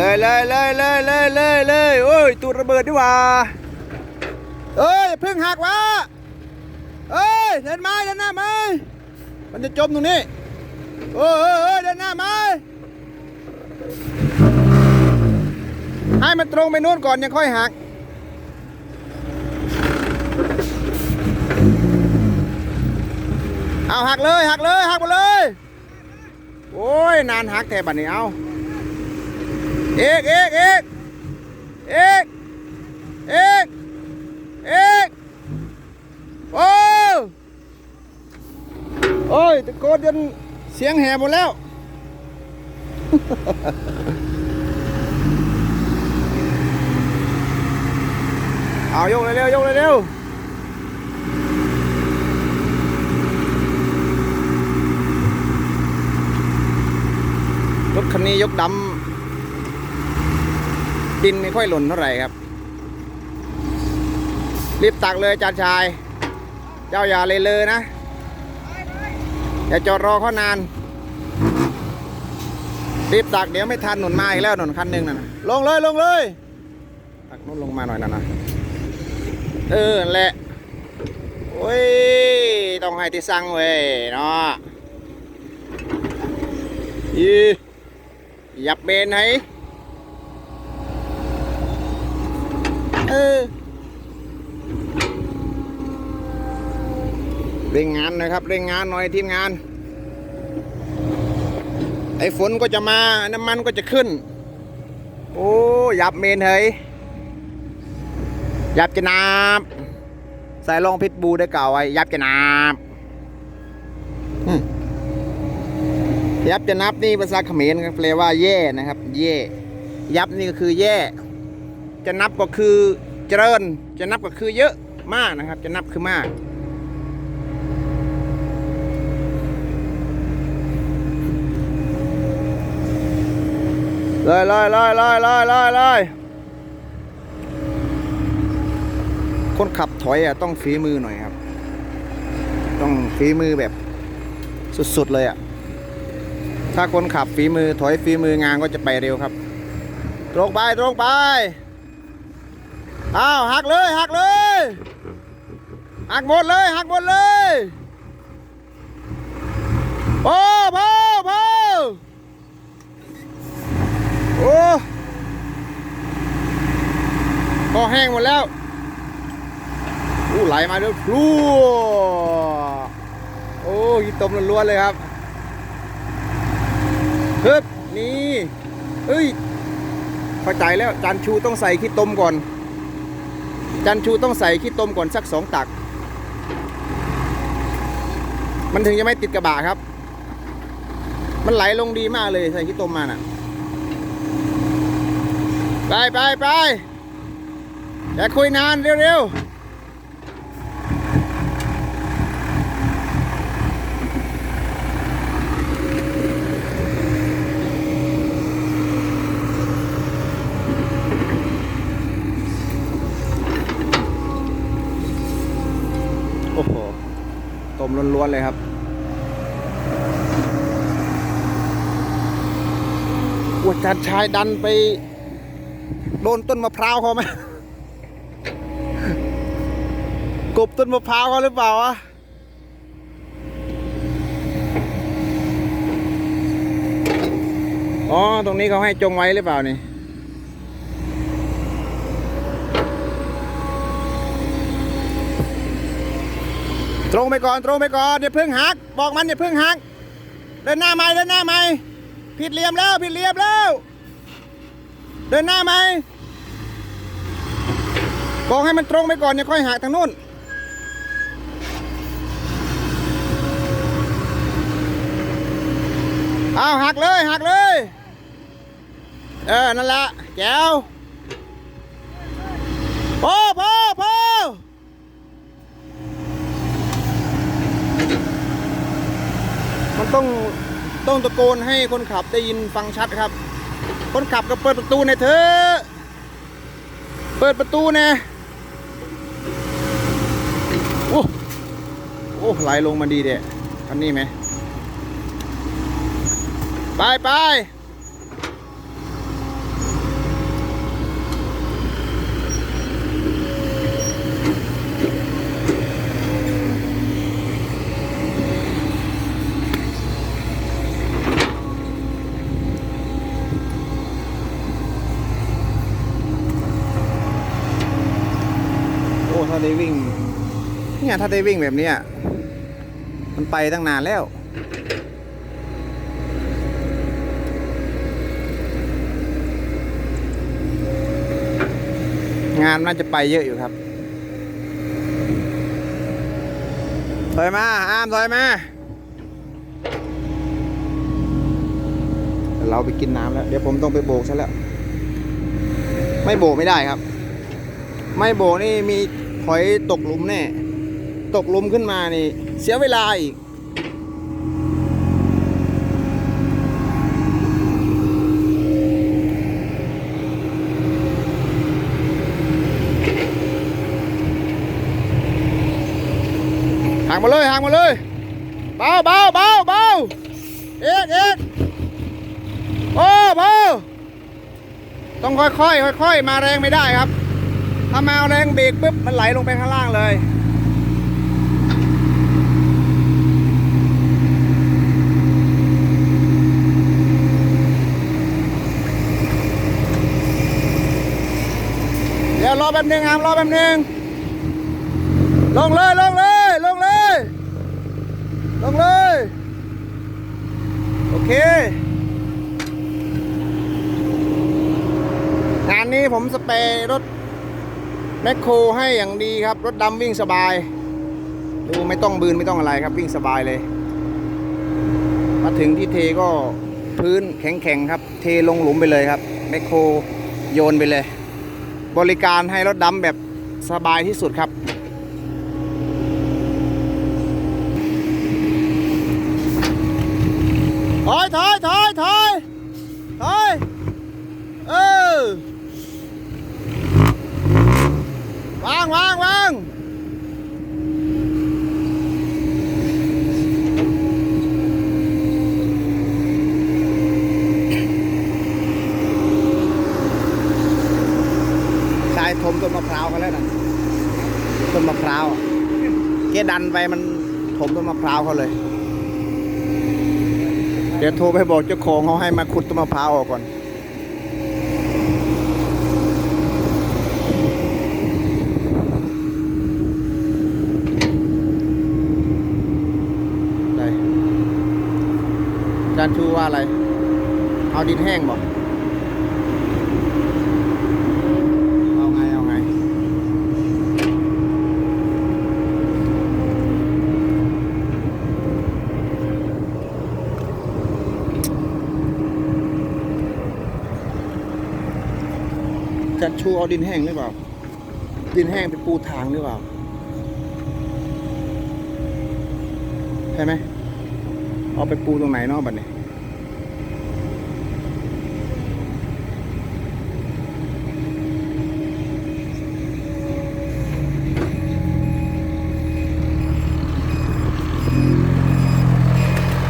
เลยเลยเลยเลยเลยเลยเลยโอ้ยตูดระเบิดดีกว่าเอ้ยเพิ่งหักวะเอ้ยเดินไม้เดินหน้าไม้มันจะจมตรงนี้โอ้ยเอ้ยเดินหน้าไม้ให้มันตรงไปนู่นก่อนยังค่อยหักเอาหักเลยหักเลยหักหมดเลย โอ้ยนานหักแทบัดนี้เอา เอกเอกเอกเอกเอกเอกโอ้โอ้ยตะโกนจนเสียงแหบหมดแล้ว เอายกเร็วยกเร็วรถคันนี้ยกดำ ดินไม่ค่อยหล่นเท่าไหร่ครับ รีบตักเลยจานชาย เจ้าอย่าเลยเลยนะ อย่าจอดรอเขานาน รีบตักเดี๋ยวไม่ทันหนุนมาอีกแล้วหนุนคันหนึ่งน่ะนะลงเลยลงเลย ตักนู้นลงมาหน่อยนะนะเออแหละโอ้ย ต้องให้ที่สั่งเว้ยเนาะอียับเบนให้ เออ เร่งงานนะครับ เร่งงานหน่อยทีมงาน ไอ้ฝนก็จะมา น้ำมันก็จะขึ้น โอ้ยับเมนเฮ้ยยับจะนาบใส่ลองพิษบูได้เก่าไว้ ยับจะนาบยับจะนับนี่ภาษาเขมรครับแปลว่าแย่นะครับ แย่ ยับนี่ก็คือแย่ จะนับก็คือเจริญ จะนับก็คือเยอะมากนะครับ จะนับคือมาก เลยเลยเลยเลยเลยเลยเลยคนขับถอยอะต้องฝีมือหน่อยครับ ต้องฝีมือแบบสุดๆเลยอะ ถ้าคนขับฝีมือถอยฝีมืองานก็จะไปเร็วครับ ตรงไปตรงไป อ้าวหักเลยหักเลยหักหมดเลยหักหมดเลยโอ้พ่อพ่อโอ้พอแห้งหมดแล้วอู้ไหลมาด้วยพลูโอ้ยตมล้วนๆเลยครับเฮึบนี่เฮ้ยเข้าใจแล้วจานชูต้องใส่ขี้ตมก่อน จันชูต้องใส่ขี้ต้มก่อนสักสองตัก มันถึงจะไม่ติดกระบะครับ มันไหลลงดีมากเลยใส่ขี้ต้มมาน่ะ ไปไปไปอย่าคุยนานเร็วๆ โอ้โห ต้ มล้วนๆเลยครับอวดจัดชายดันไป โดนต้นมะพร้าวเขาไหมกบต้นมะพร้าวเขาหรือเปล่าวะอ๋อ ตรงนี้เขาให้จงไว้หรือเปล่านี่ ตรงไปก่อนตรงไปก่อนอย่าเพิ่งหัก บอกมันอย่าเพิ่งหัก เดินหน้าไหมเดินหน้าไหมผิดเหลี่ยมแล้วผิดเหลี่ยมแล้ว เดินหน้าไหมบอกให้มันตรงไปก่อนอย่าค่อยหักทางนู้นเอาหักเลยหักเลย เออนั่นละแก้วพ่อพ่อพ่อ มันต้องต้องตะโกนให้คนขับได้ยินฟังชัดครับ คนขับก็เปิดประตูในอยเถอะเปิดประตูน่โอ้โอ้ไหลลงมาดีเด็คันนี้ไหม ไปไป ถ้าได้วิ่ง เนี่ยถ้าได้วิ่งแบบนี้มันไปตั้งนานแล้ว งานน่าจะไปเยอะอยู่ครับถอยมาอามถอยมาเราไปกินน้ำแล้ว เดี๋ยวผมต้องไปโบกซะแล้ว ไม่โบกไม่ได้ครับ ไม่โบกนี่มี อยตกหลุมแน่ ตกหลุมขึ้นมานี่ เสียเวลาอีก ห่างมาเลยห่างมาเลย เบาเบาเบาเบาเอ็ดเอ็ดโอ้เบาต้องค่อยค่อยค่อยๆค่อยๆมาแรงไม่ได้ครับ ถ้ามาเอาแรงเบรกปุ๊บมันไหลลงไปข้างล่างเลย เดี๋ยวรอแป๊บหนึงครับรอแป๊บหนึง ลงเลยลงเลยลงเลยลงเลย โอเค งานนี้ผมสเปรย์รถ แมคโครให้อย่างดีครับ รถดำวิ่งสบาย ดูไม่ต้องบืนไม่ต้องอะไรครับวิ่งสบายเลย มาถึงที่เทก็พื้นแข็งๆครับ เทลงหลุมไปเลยครับแมคโครโยนไปเลย บริการให้รถดำแบบสบายที่สุดครับ ถอยถอยถอยถอยถอยเออ วางวางวางชายถมต้นมะพร้าวเขาแล้วนะต้นมะพร้าวอะแกดันไปมันถมต้นมะพร้าวเขาเลย เดี๋ยวโทรไปบอกเจ้าของเขาให้มาขุดต้นมะพร้าวออกก่อน อะไรอา จารย์ชูว่าอะไร เอาดินแห้งบอกเอาไง เอาไงอาจารย์ชูเอาดินแห้งหรือเปล่า ดินแห้งไปปูทางหรือเปล่า ใช่ไหม เอาไปปูตรงไหนเนาะบัดนี้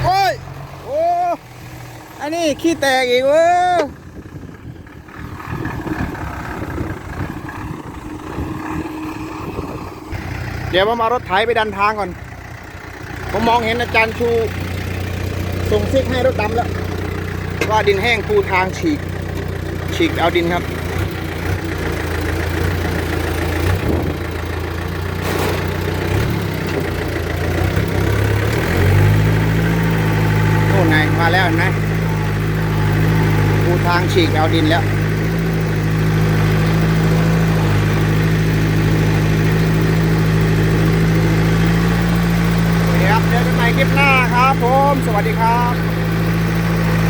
โอ้ยโอ้อันนี้ขี้แตกอีกเว้ยเดี๋ยวผมเอารถไถไปดันทางก่อน ผมมองเห็นอาจารย์ชู ส่งซิกให้รถดำแล้วว่าดินแห้งปูทางฉีก ฉีกเอาดินครับโน่นไงมาแล้วเห็นไหมปูทางฉีกเอาดินแล้ว โอเคครับเจอกันใหม่คลิปหน้า ครับผม สวัสดีครับ